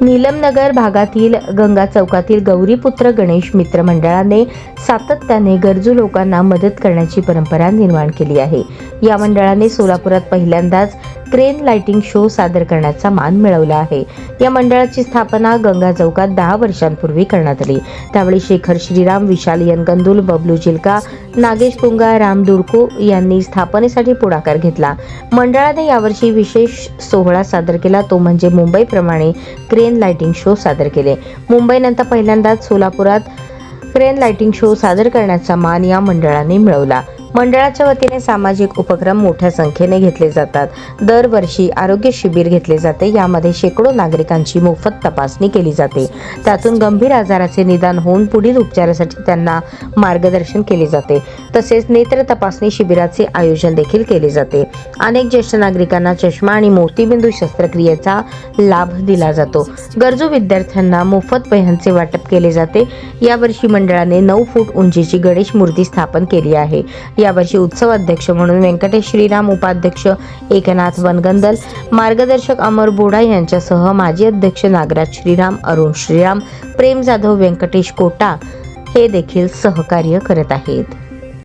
नीलमनगर भागातील गंगा चौकातील गौरीपुत्र गणेश मित्र मंडळाने सातत्याने गरजू लोकांना मदत करण्याची परंपरा निर्माण केली आहे. या मंडळाने सोलापुरात पहिल्यांदाच क्रेन लाइटिंग शो सादर करण्याचा मान मिळवला आहे. या मंडळाची स्थापना गंगा चौकात दहा वर्षांपूर्वी करण्यात आली. त्यावेळी शेखर श्रीराम विशाल यनगंदुल बबलू चिलका नागेश पुंगा राम दुडको यांनी स्थापनेसाठी पुढाकार घेतला. मंडळाने यावर्षी विशेष सोहळा सादर केला. तो म्हणजे मुंबईप्रमाणे क्रेन लाइटिंग शो सादर केले. मुंबईनंतर पहिल्यांदाच सोलापुरात क्रेन लाइटिंग शो सादर करण्याचा मान या मंडळाने मिळवला. मंडळाच्या वतीने सामाजिक उपक्रम मोठ्या संख्येने घेतले जातात. दरवर्षी आरोग्य शिबिर घेतले जाते. यामध्ये शेकडो नागरिकांची मोफत तपासणी केली जाते. त्यातून गंभीर आजाराचे निदान होऊन पुढील उपचारासाठी त्यांना मार्गदर्शन केले जाते. तसेच नेत्र तपासणी शिबिराचे आयोजन देखील केले जाते. अनेक ज्येष्ठ नागरिकांना चष्मा आणि मोतीबिंदू शस्त्रक्रियेचा लाभ दिला जातो. गरजू विद्यार्थ्यांना मोफत वह्यांचे वाटप केले जाते. यावर्षी मंडळाने नऊ फूट उंचीची गणेश मूर्ती स्थापन केली आहे. यावर्षी उत्सव अध्यक्ष म्हणून व्यंकटेश श्रीराम उपाध्यक्ष एकनाथ वनगंदल मार्गदर्शक अमर बोडा यांच्यासह माजी अध्यक्ष नागराज श्रीराम अरुण श्रीराम प्रेम जाधव व्यंकटेश कोटा हे देखील सहकार्य करत आहेत.